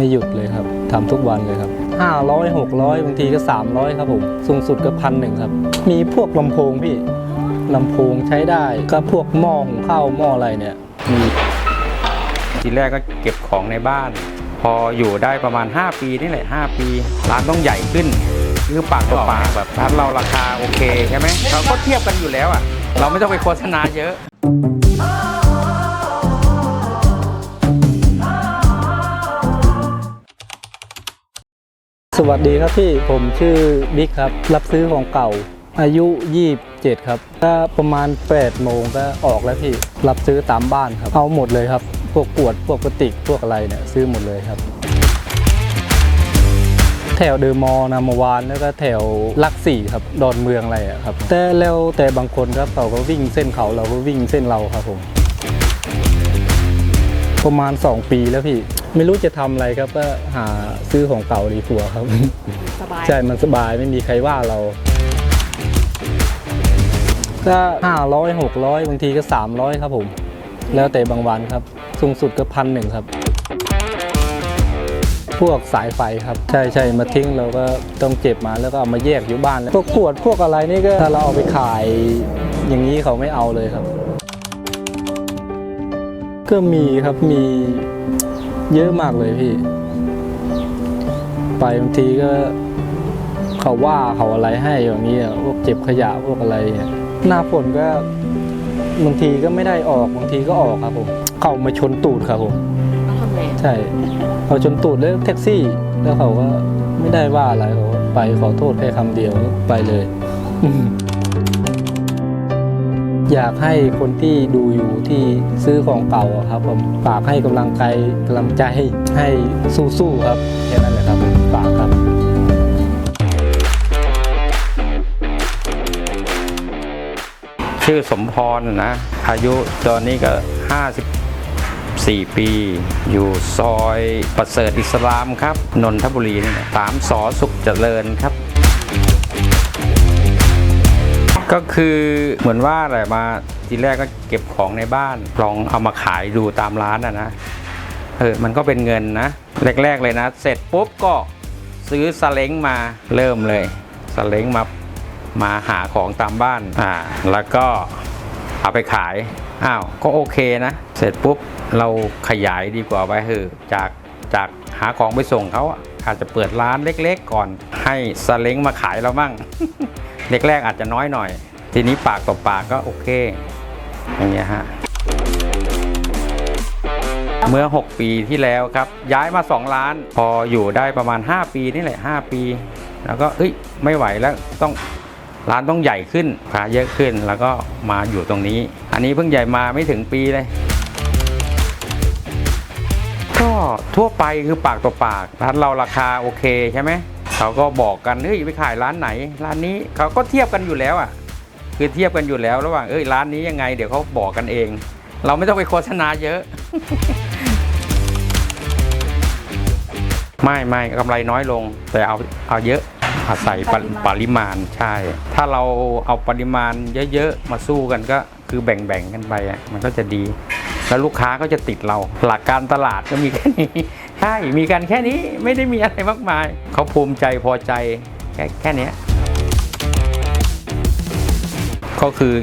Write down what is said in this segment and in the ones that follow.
ไม่หยุดเลยครับทำทุกวันเลยครับ 500 600 บางทีก็ 300 ครับผมสูงสุดก็พันหนึ่งครับ มีพวกลำโพงพี่ลำโพงใช้ได้ก็พวกหม้อหุงข้าวหม้ออะไรเนี่ยมีทีแรกก็เก็บของในบ้าน พออยู่ได้ประมาณ 5 ปีนี่แหละ 5 ปี ร้านต้องใหญ่ขึ้นคือปากต่อปากแบบร้านเราราคาโอเคใช่ไหมเราก็เทียบกันอยู่แล้วอะ เราไม่ต้องไปโฆษณาเยอะ สวัสดีครับพี่ผมชื่อบิ๊กครับ รับซื้อของเก่า อายุ 27 ครับก็ประมาณ8โมงก็ออกแล้วพี่ รับซื้อตามบ้านครับ เอาหมดเลยครับ พวกกวดพวกกระติกพวกอะไรเนี่ยซื้อหมดเลยครับ แถวเดอมอลนามวานแล้วก็แถวลักสี่ครับ ดอนเมืองอะไรอะครับ แต่แล้วแต่บางคนครับเขาก็วิ่งเส้นเขาเราก็วิ่งเส้นเราครับผม ประมาณ 2 ปีแล้วพี่ ไม่รู้จะทำอะไรครับก็หาซื้อของเก่าดีกว่าครับสบายใช่มันสบายไม่มีใครว่าเราก็500 600บางทีก็300ครับผม แล้วแต่บางวันครับ สูงสุดก็พันหนึ่งครับ พวกสายไฟครับ ใช่ใช่มาทิ้งเราก็ต้องเก็บมาแล้วก็เอามาแยกอยู่บ้านแล้วพวกขวดพวกอะไรนี่ก็ถ้าเราเอาไปขายอย่างนี้เขาไม่เอาเลยครับ ก็มีครับมีเยอะมากเลยพี่ ไปบางทีก็ เขาว่าเขาอะไรให้อย่างนี้อะพวกเก็บขยะพวกอะไรเนี่ยหน้าฝนก็บางทีก็ไม่ได้ออกบางทีก็ออกครับผม เขามาชนตูดครับผมต้องทำไงใช่เขาชนตูดแล้วแท็กซี่ แล้วเขาก็ไม่ได้ว่าอะไรเขาไปขอโทษแค่คำเดียวไปเลย อยากให้คนที่ดูอยู่ที่ซื้อของเก่าครับผมฝากให้กำลังใจกำลังใจให้สู้ๆครับแค่นั้นแหละครับฝากครับชื่อสมพรนะ อายุตอนนี้ก็ 54 ปี อยู่ซอยประเสริฐอิสลามครับ นนทบุรีนี่นะสามสอสุขเจริญครับ ก็คือเหมือนว่าอะไรมาทีแรกก็เก็บของในบ้าน ลองเอามาขายดูตามร้านอะนะเออมันก็เป็นเงินนะ แรก ๆ เลยนะ เสร็จปุ๊บก็ซื้อสเล้งมาเริ่มเลยสเล้งมามาหาของตามบ้านอ่าแล้วก็เอาไปขายอ้าวก็โอเคนะ เสร็จปุ๊บเราขยายดีกว่าไปเถอะจากจากหาของไปส่งเขาอะอาจจะเปิดร้านเล็ก ๆ ก่อนให้สเล้งมาขายเราบ้าง แรกๆอาจจะน้อยหน่อย ทีนี้ปากต่อปากก็โอเค อย่างเงี้ยฮะ เมื่อ 6 ปีที่แล้วครับ ย้ายมา 2 ล้าน พออยู่ได้ประมาณ 5 ปีนี่แหละ 5 ปี แล้วก็เอ้ยไม่ไหวแล้วต้องร้านต้องใหญ่ขึ้นขาเยอะขึ้นแล้วก็มาอยู่ตรงนี้ อันนี้เพิ่งใหญ่มาไม่ถึงปีเลยก็ทั่วไปคือปากต่อปากร้านเราราคาโอเคใช่ไหม เขาก็บอกกันเฮ้ยไปขายร้านไหน ร้านนี้เขาก็เทียบกันอยู่แล้วอะ คือเทียบกันอยู่แล้วระหว่างเอ้ยร้านนี้ยังไงเดี๋ยวเขาบอกกันเอง เราไม่ต้องไปโฆษณาเยอะ ไม่ไม่กำไรน้อยลง แต่เอาเอาเยอะอาศัยปริปริมาณใช่ ถ้าเราเอาปริมาณเยอะๆมาสู้กันก็คือแบ่งๆกันไปอะมันก็จะดี แล้วลูกค้าก็จะติดเรา หลักการตลาดก็มีแค่นี้ ใช่ มีกันแค่นี้ไม่ได้มีอะไรมากมาย เขาภูมิใจพอใจแค่แค่เนี้ยก็คือ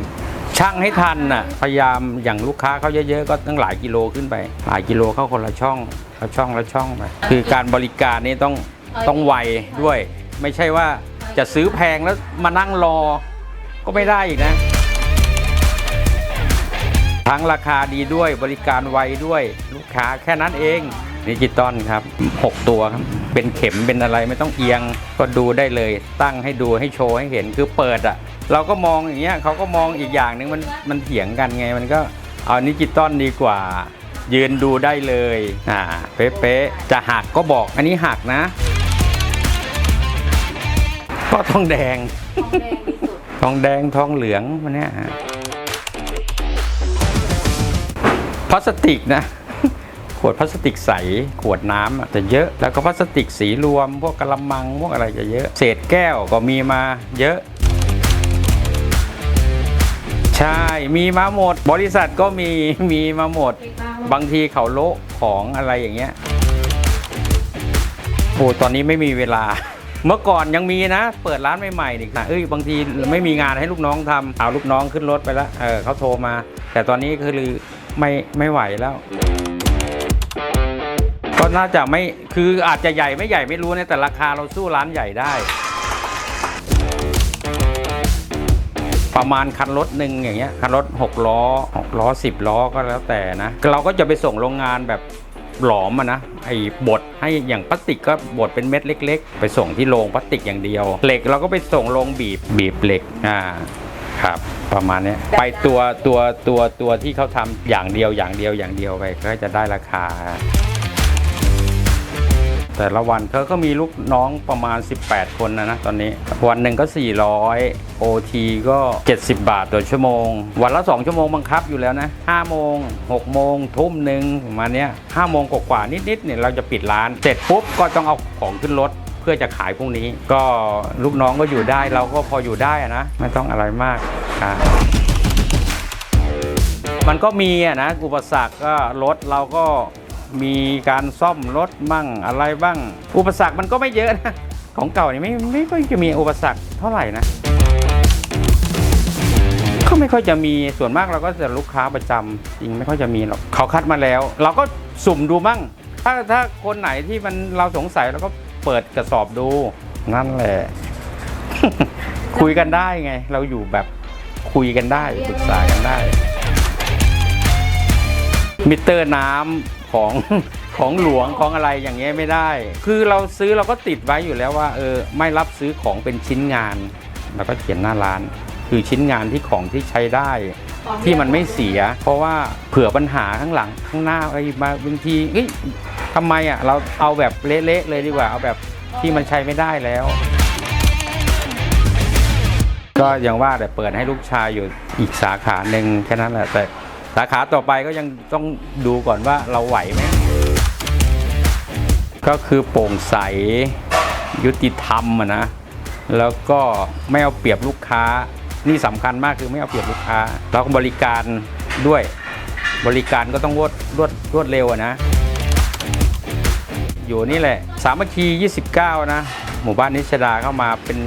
ช่างให้ทันน่ะพยายามอย่างลูกค้าเขาเยอะๆก็ตั้งหลายกิโลขึ้นไป หลายกิโลเข้าคนละช่องละช่องละช่องไปคือการบริการนี่ต้องต้องไวด้วย ไม่ใช่ว่าจะซื้อแพงแล้วมานั่งรอก็ไม่ได้อีกนะ ทั้งราคาดีด้วยบริการไวด้วยลูกค้าแค่นั้นเอง ดิจิตอลครับ 6 ตัวครับ เป็นเข็มเป็นอะไรไม่ต้องเอียงก็ดูได้เลย ตั้งให้ดูให้โชว์ให้เห็นคือเปิดอะ่ะ เราก็มองอย่างเงี้ยเขาก็มองอีกอย่างหนึงมันมันเถียงกันไง มันก็เอาดิจิตอลดีกว่า ยืนดูได้เลยอ่าเป๊ะๆจะหักก็บอกอันนี้หักนะก็ทองแดง ทองแดงทองเหลืองมันเนี้ยพลาสติกนะ ขวดพลาสติกใส ขวดน้ำอะจะเยอะ แล้วก็พลาสติกสีรวม พวกกระมัง พวกอะไรจะเยอะ เศษแก้วก็มีมาเยอะ ใช่ มีมาหมด บริษัทก็มี มีมาหมด บางทีเขาโละของอะไรอย่างเงี้ย โอ้ตอนนี้ไม่มีเวลาเมื่อก่อนยังมีนะ เปิดร้านใหม่ๆนี่นะเอ้ยบางทีไม่มีงานให้ลูกน้องทำเอาลูกน้องขึ้นรถไปแล้วเออเขาโทรมา แต่ตอนนี้คือไม่ไม่ไหวแล้วก็ น่าจะไม่คืออาจจะใหญ่ไม่ใหญ่ไม่รู้นะแต่ราคาเราสู้ร้านใหญ่ได้ ประมาณคันรถหนึ่งอย่างเงี้ยคันรถ6ล้อ6ล้อ 10 ล้อก็แล้วแต่นะ เราก็จะไปส่งโรงงานแบบหลอมอะนะไอ้บดให้อย่างพลาสติกก็บดเป็นเม็ดเล็ก ๆ ไปส่งที่โรงพลาสติกอย่างเดียว เหล็กเราก็ไปส่งโรงบีบบีบเหล็กอ่าครับประมาณเนี้ยไปตัวตัวตัวตัวที่เขาทำอย่างเดียวอย่างเดียวอย่างเดียวไปก็จะได้ราคา แต่ละวันเขาก็มีลูกน้องประมาณ 18 คนนะนะตอนนี้ วันหนึ่งก็ 400 OT ก็ 70 บาทต่อชั่วโมง วันละ 2 ชั่วโมงบังคับอยู่แล้วนะ5โมง 6 โมง ทุ่มหนึ่งประมาณนี้5โมงกว่าๆนิดๆเนี่ยเราจะปิดร้าน เสร็จปุ๊บก็ต้องเอาของขึ้นรถเพื่อจะขายพรุ่งนี้ ก็ลูกน้องก็อยู่ได้เราก็พออยู่ได้นะ ไม่ต้องอะไรมากมันก็มีอะนะอุปสรรคก็รถเราก็ มีการซ่อมรถบ้างอะไรบ้าง อุปสรรคมันก็ไม่เยอะนะ ของเก่านี่ไม่ไม่ค่อยจะมีอุปสรรคเท่าไหร่นะก็ไม่ค่อยจะมีส่วนมากเราก็จะลูกค้าประจำจริงไม่ค่อยจะมีหรอกเขาคัดมาแล้ว เราก็สุ่มดูมั่ง ถ้าถ้าคนไหนที่มันเราสงสัยเราก็เปิดกระสอบดูนั่นแหละ คุยกันได้ไง เราอยู่แบบคุยกันได้ปรึกษากันได้ มิเตอร์น้ำ ของของหลวงของอะไรอย่างเงี้ยไม่ได้ คือเราซื้อเราก็ติดไว้อยู่แล้วว่าเออไม่รับซื้อของเป็นชิ้นงานเราก็เขียนหน้าร้าน คือชิ้นงานที่ของที่ใช้ได้ ที่มันไม่เสีย เพราะว่าเผื่อปัญหาข้างหลังข้างหน้าอะไรมาบางทีเฮ้ยทำไมอะเราเอาแบบเละๆเลยดีกว่าเอาแบบที่มันใช้ไม่ได้แล้ว ก็ยังว่าแต่เปิดให้ลูกชายอยู่อีกสาขาหนึ่งแค่นั้นแหละแต่ สาขาต่อไปก็ยังต้องดูก่อนว่าเราไหวไหมก็คือโปร่งใสยุติธรรมนะแล้วก็ไม่เอาเปรียบลูกค้านี่สำคัญมากคือไม่เอาเปรียบลูกค้าแล้วก็บริการด้วยบริการก็ต้องรวดรวดรวดเร็วนะ อยู่นี่แหละ สามัคคี 29 นะ หมู่บ้านนิชดาเข้ามาเป็น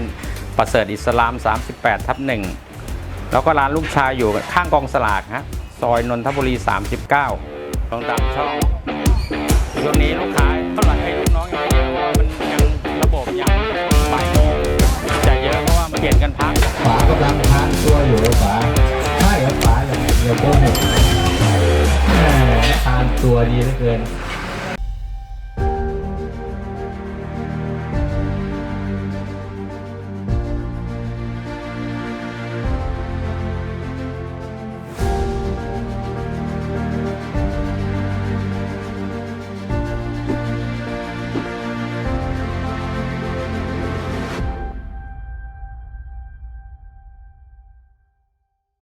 ประเสริฐอิสลาม 38 ทับหนึ่งแล้วก็ร้านลูกชายอยู่ข้างกองสลากฮะ ซอยนนทบุรี 39 ตรงตามช่องช่วงนี้ลูกค้าเท่าไหร่ให้ลูกน้องยังไม่เยอะเพราะว่ามันยังระบบยังบ่ายโมงจะเยอะเพราะว่ามันเปลี่ยนกันพักฝากำลังทานตัวอยู่หรือป๋าใช่ครับฝาอย่าอย่าโกหกแหมทานตัวดีเหลือเกิน